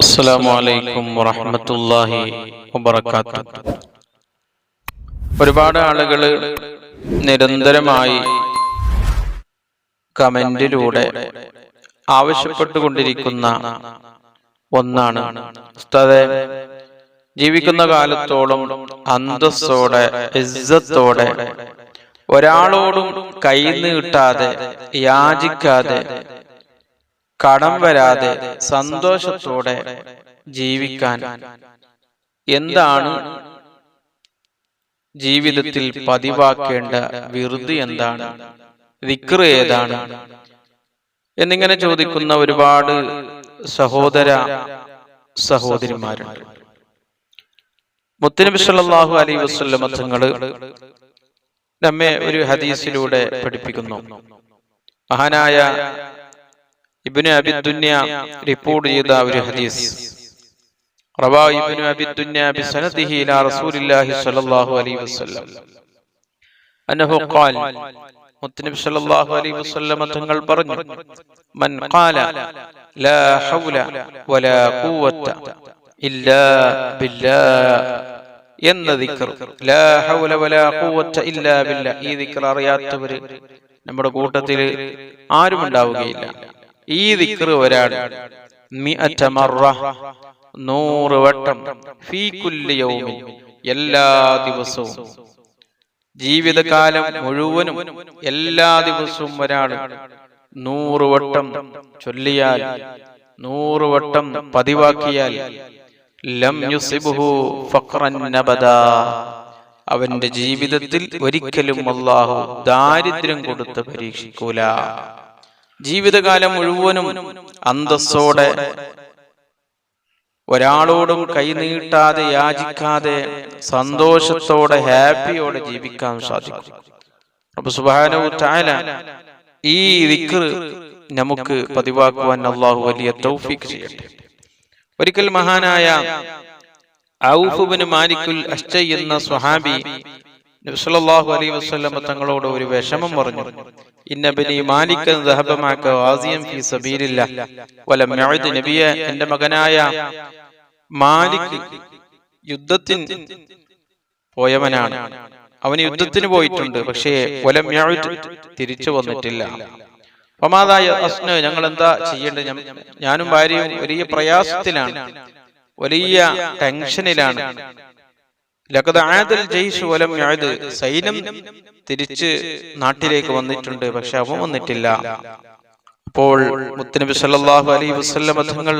അസ്സലാമു അലൈക്കും വറഹ്മത്തുള്ളാഹി വബറകാത്തു. ഒരുപാട് ആളുകൾ നിരന്തരമായി കമന്റിലൂടെ ആവശ്യപ്പെട്ടുകൊണ്ടിരിക്കുന്ന ഒന്നാണ്. ജീവിക്കുന്ന കാലത്തോളം അന്തസ്സോടെ ഇസ്സത്തോടെ ഒരാളോടും കൈ നീട്ടാതെ യാചിക്കാതെ കടം വരാതെ സന്തോഷത്തോടെ ജീവിക്കാൻ എന്താണ് ജീവിതത്തിൽ പതിവാക്കേണ്ട വിറുതി എന്താണ്? വിക്ർ ഏതാണ്? എന്നിങ്ങനെ ചോദിക്കുന്ന ഒരുപാട് സഹോദര സഹോദരിമാരുണ്ട്. മുത്തനബി സല്ലല്ലാഹു അലൈഹി വസല്ലമ തങ്ങൾ നമ്മെ ഒരു ഹദീസിലൂടെ പഠിപ്പിക്കുന്നു. മഹാനായ ഇബ്നു അബി ദുന്യ റിപ്പോർട്ട് ചെയ്ത ഒരു ഹദീസ്. റവാ ഇബ്നു ദുന്യ ബിസനദിഹി ഇലാ റസൂലില്ലാഹി സ്വല്ലല്ലാഹു അലൈഹി വസല്ലം. അന്നഹു ഖാൽ മുത്തനബി സല്ലല്ലാഹു അലൈഹി വസല്ലം തങ്ങൾ പറഞ്ഞു മൻ ഖാല ലാ ഹൗല വലാ ഖുവത ഇല്ലാ ബില്ലാ എന്ന ദിക്ർ ലാ ഹൗല വലാ ഖുവത ഇല്ലാ ബില്ലാ ഈ ദിക്ർ അറിയാത്തവര് നമ്മുടെ കൂട്ടത്തിൽ ആരും ഉണ്ടാവുകയില്ല ഈ ദിക്ർ ഒരാൾ നൂറ് വട്ടം ഫീ എല്ലാ ദിവസവും. ജീവിതകാലം മുഴുവനും എല്ലാ ദിവസവും ഒരാൾ നൂറ് വട്ടം ചൊല്ലിയാൽ നൂറ് വട്ടം പതിവാക്കിയാൽ ലം അവന്റെ ജീവിതത്തിൽ ഒരിക്കലും അല്ലാഹു ദാരിദ്ര്യം കൊടുത്ത് പരീക്ഷിക്കൂല. ജീവിതകാലം മുഴുവനും അന്തസ്സോടെ ഒരാളോടും കൈനീട്ടാതെ യാചിക്കാതെ സന്തോഷത്തോടെ ഹാപ്പിയോടെ ജീവിക്കാൻ സാധിക്കും. അപ്പൊ സുബാനു താല ഈ ദിക്ർ നമുക്ക് പതിവാക്കുവാൻ അള്ളാഹു വലിയ തൗഫീഖ് ചെയ്യട്ടെ. ഒരിക്കൽ മഹാനായ ഔഫുബിന് മാലിക്കുൽ അശ്ചയ് എന്ന സ്വഹാബി നബ്സല്ലാഹു അലൈ വസ്ലമ തങ്ങളോട് ഒരു വിഷമം പറഞ്ഞു. ഇന്നബിനി വാസിയം ഫി വലം നബിയെ എന്റെ മകനായ മാലിക് യുദ്ധത്തിന് പോയവനാണ്. അവന് യുദ്ധത്തിന് പോയിട്ടുണ്ട് പക്ഷേ വലം തിരിച്ചു വന്നിട്ടില്ല. പമാതായ അസ്ന ഞങ്ങൾ എന്താ ചെയ്യേണ്ടത് ഞാനും ഭാര്യയും വലിയ പ്രയാസത്തിലാണ് വലിയ ടെൻഷനിലാണ്. സൈന്യം തിരിച്ച് നാട്ടിലേക്ക് വന്നിട്ടുണ്ട്. പക്ഷെ അവൻ വന്നിട്ടില്ല. അപ്പോൾ മുത്തനബി സല്ലാഹു അലൈ വസല്ലമ തങ്ങൾ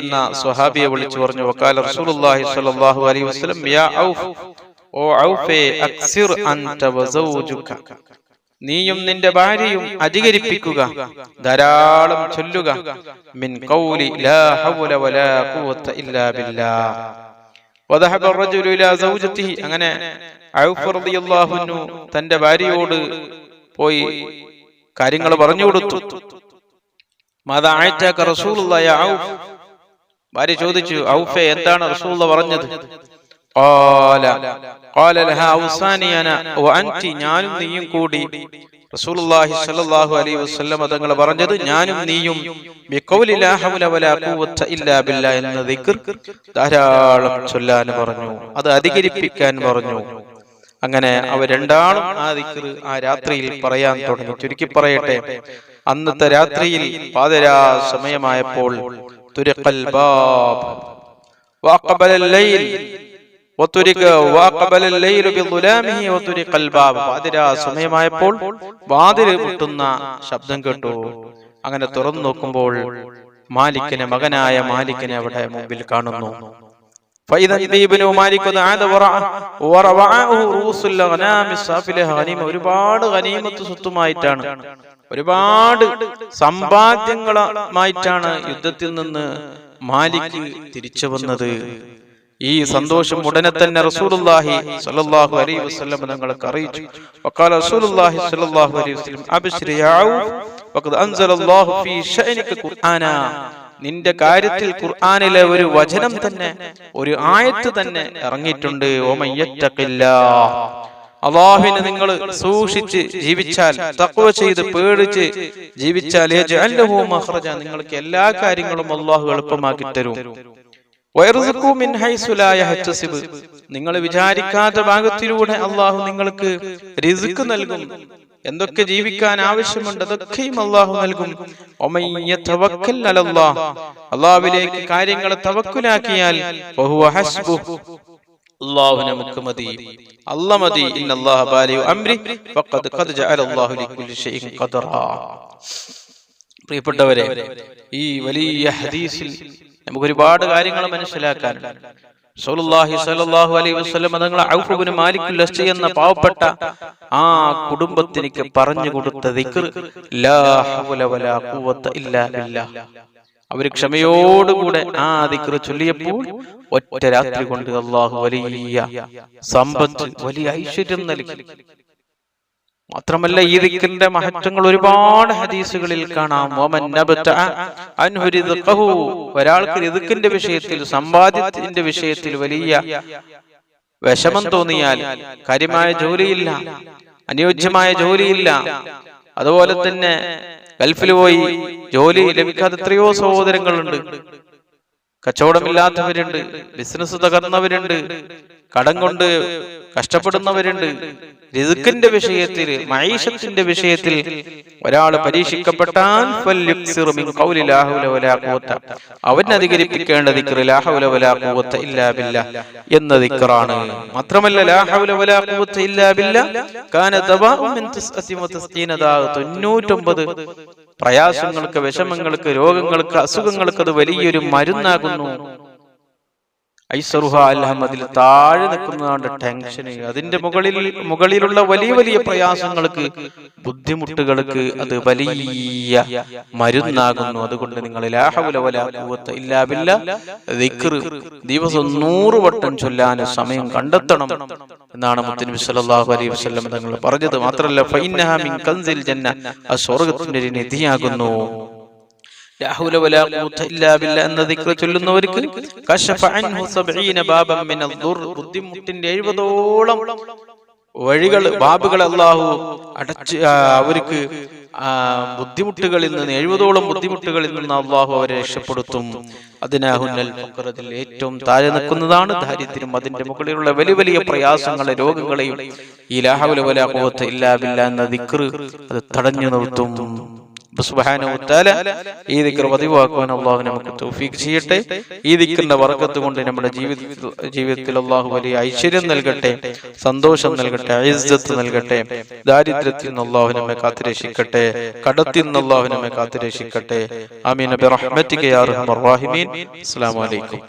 എന്ന സ്വഹാബിയെ വിളിച്ചു പറഞ്ഞു. റസൂലുള്ളാഹി സ്വല്ലല്ലാഹു അലൈഹി വസല്ലം യാ ഔഫ് ഓ ഔഫേ അക്സിർ അൻത വസൗജുക. നീയും നിന്റെ ഭാര്യയും അധികരിപ്പിക്കുക. ധാരാളം ചൊല്ലുക. മിൻ ഖൗലി ലാ ഹൗല വലാ ഖുവത ഇല്ലാ ബില്ലാ. വദഹബ റജുലു ഇലാ സൗജതിഹി അങ്ങനെ ഔഫ് റളിയല്ലാഹു അൻഹു തന്റെ ഭാര്യയോട് പോയി കാര്യങ്ങൾ പറഞ്ഞു കൊടുത്തു. മാതാ ഔഫ്? ഭാര്യ ചോദിച്ചു ഔഫെ എന്താണ് റസൂലുള്ള പറഞ്ഞത്? قال قال لها اوصاني انا وانت ഞാനും നീയും കൂടി റസൂലുള്ളാഹി സ്വല്ലല്ലാഹു അലൈഹി വസല്ലം തങ്ങൾ പറഞ്ഞത് ഞാനും നീയും ബിഖൗലി ലാ ഹൗല വലാ ഖുവത ഇല്ലാ ബില്ലാ എന്ന ദിക്ർ ധാരാളം ചൊല്ലാൻ പറഞ്ഞു അത് അധികരിപ്പിക്കാൻ പറഞ്ഞു അങ്ങനെ അവർ രണ്ടാളും ആ ദിക്ർ ആ രാത്രിയിൽ പറയാൻ തുടങ്ങി ചുരുക്കി പറയട്ടെ അന്നത്തെ രാത്രിയിൽ പാതിരാ സമയമായപ്പോൾ തുരഖൽ ബാബ് وأقبل الليل സമയമായപ്പോൾ വാതിൽ കിട്ടുന്ന ശബ്ദം കേട്ടു. അങ്ങനെ തുറന്നു നോക്കുമ്പോൾ മാലിക്കിനെ മകനായ മാലിക്കിനെ അവിടെ മുമ്പിൽ കാണുന്നു. ഒരുപാട് ഗനീമത്ത് സ്വത്തുമായിട്ടാണ്. ഒരുപാട് സമ്പാദ്യങ്ങളുമായിട്ടാണ് യുദ്ധത്തിൽ നിന്ന് മാലിക് തിരിച്ചു വന്നത്. ഈ സന്തോഷം ഉടനെ തന്നെ റസൂലുള്ളാഹി സ്വല്ലല്ലാഹു അലൈഹി വസല്ലം നിങ്ങൾക്ക് അറിയിച്ചു. വഖാല റസൂലുള്ളാഹി സ്വല്ലല്ലാഹു അലൈഹി വസല്ലം യാ വഖദ് അൻസലല്ലാഹു ഫീ ഖുർആന. നിന്റെ കാര്യത്തിൽ ഖുർആനിലെ ഒരു വചനം തന്നെ ഒരു ആയത്ത് തന്നെ ഇറങ്ങിയിട്ടുണ്ട്. ഓമയ്യറ്റക്കില്ല അള്ളാഹുവിനെ നിങ്ങൾ സൂക്ഷിച്ച് ജീവിച്ചാൽ തക്കവ ചെയ്ത് പേടിച്ച് ജീവിച്ചാൽ നിങ്ങൾക്ക് എല്ലാ കാര്യങ്ങളും അള്ളാഹു എളുപ്പമാക്കി തരും. നിങ്ങൾ വിചാരിക്കാത്ത ഭാഗത്തിലൂടെ അള്ളാഹു നിങ്ങൾക്ക് റിസ്ക് നൽകും. എന്തൊക്കെ ജീവിക്കാൻ ആവശ്യമുണ്ട് അതൊക്കെയും അള്ളാഹു നൽകും. അള്ളാഹുവിലേക്ക് കാര്യങ്ങളെ തവക്കുലാക്കിയാൽ അള്ളാഹു നമുക്ക് മതി. അല്ല മതി. പ്രിയപ്പെട്ടവരെ ഈ വലിയ ഹദീസിൽ നമുക്ക് ഒരുപാട് കാര്യങ്ങൾ മനസ്സിലാക്കാനുണ്ട് റസൂലുള്ളാഹി സ്വല്ലല്ലാഹു അലൈഹി വസല്ലം തങ്ങൾ ഔഫുബിന് മാലിക് ലസ്തി എന്ന പാവപ്പെട്ട ആ കുടുംബത്തിനിക്ക് പറഞ്ഞു കൊടുത്ത ദിക്ർ ക്ഷമയോടുകൂടെ ആ ദിക്ർ ചൊല്ലിയപ്പോൾ ഒറ്റ രാത്രി കൊണ്ട് അള്ളാഹു വലിയ സമ്പത്ത് വലിയ ഐശ്വര്യം നൽകി. മാത്രമല്ല ഈ ദിക്കിന്റെ മഹത്വങ്ങൾ ഒരുപാട് ഹദീസുകളിൽ കാണാം. ഒരാൾക്ക് ഋതുക്കിന്റെ വിഷയത്തിൽ സമ്പാദ്യത്തിന്റെ വിഷയത്തിൽ വലിയ വിഷമം തോന്നിയാൽ കാര്യമായ ജോലിയില്ല. അനുയോജ്യമായ ജോലിയില്ല. അതുപോലെ തന്നെ ഗൾഫിൽ പോയി ജോലി ലഭിക്കാത്ത എത്രയോ സഹോദരങ്ങളുണ്ട്. കച്ചവടമില്ലാത്തവരുണ്ട്. ബിസിനസ് തകർന്നവരുണ്ട്. കടം കൊണ്ട് കഷ്ടപ്പെടുന്നവരുണ്ട്. രിസുക്കിന്റെ വിഷയത്തിൽ മൈഷത്തിന്റെ വിഷയത്തിൽ ഒരാൾ പരീക്ഷിക്കപ്പെട്ടാൽ. അവൻ അധികരിപ്പിക്കേണ്ട എന്ന ദിക്റാണ്. മാത്രമല്ല 99 പ്രയാസങ്ങൾക്ക് വിഷമങ്ങൾക്ക് രോഗങ്ങൾക്ക് അസുഖങ്ങൾക്ക് അത് വലിയൊരു മരുന്നാകുന്നു. ഐസറുഹ അൽഹമ്മദിൽ താഴെ നിൽക്കുന്നതാണ് ടെൻഷന്. അതിന്റെ മുകളിൽ മുകളിലുള്ള വലിയ വലിയ പ്രയാസങ്ങൾക്ക് ബുദ്ധിമുട്ടുകൾക്ക് അത് വലിയ മരുന്നാകുന്നു. അതുകൊണ്ട് നിങ്ങൾ ദിവസം നൂറ് വട്ടം ചൊല്ലാൻ സമയം കണ്ടെത്തണം എന്നാണ് മുത്തനബി സല്ലല്ലാഹു അലൈഹി വസല്ലം തങ്ങൾ പറഞ്ഞത്. മാത്രമല്ല ഫൈനഹ മിൻ കൻസിൽ ജന്ന. ആ സ്വർഗത്തിന്റെ നിധിയാകുന്നു ലാ ഹൗല വലാ ഖുവത ഇല്ലാ ബില്ലാ ചൊല്ലുന്നവർക്ക് ബുദ്ധിമുട്ടിന്റെ എഴുപതോളം വഴികൾ ബാബുകൾ അല്ലാഹു അടച്ച് അവർക്ക് ബുദ്ധിമുട്ടുകളിൽ നിന്ന് എഴുപതോളം ബുദ്ധിമുട്ടുകളിൽ നിന്ന് അള്ളാഹു അവരെ രക്ഷപ്പെടുത്തും. അതിനാഹുന്നൽ ഫഖറതിൽ ഏറ്റവും താഴെ നിൽക്കുന്നതാണ് ദാരിദ്ര്യം. അതിന്റെ മുകളിലുള്ള വലിയ വലിയ പ്രയാസങ്ങളെ രോഗങ്ങളെയും ഈ ലാഹുല വലാഹോത്ത് ഇല്ലാവില്ല എന്ന ദിക്ർ അത് തടഞ്ഞു നിർത്തും. സുബ്ഹാനഹു വതആല ഈ ദിക്ർ പതിവാക്കുവാൻ അള്ളാഹു നമുക്ക് തൗഫീഖ് ചെയ്യട്ടെ. ഈ ദിക്റിന്റെ വർക്കത്ത് കൊണ്ട് നമ്മുടെ ജീവിതത്തിൽ ജീവിതത്തിൽ അള്ളാഹു വലിയ ഐശ്വര്യം നൽകട്ടെ സന്തോഷം നൽകട്ടെ ഇസ്സത്ത് നൽകട്ടെ ദാരിദ്ര്യത്തിൽ നിന്ന് അള്ളാഹു നമ്മെ കാത്തുരക്ഷിക്കട്ടെ കടത്തിൽ നിന്ന് അള്ളാഹു നമ്മെ കാത്തുരക്ഷിക്കട്ടെ. യാ അർഹമർ റഹീമീൻ. അസ്സലാമു അലൈക്കും.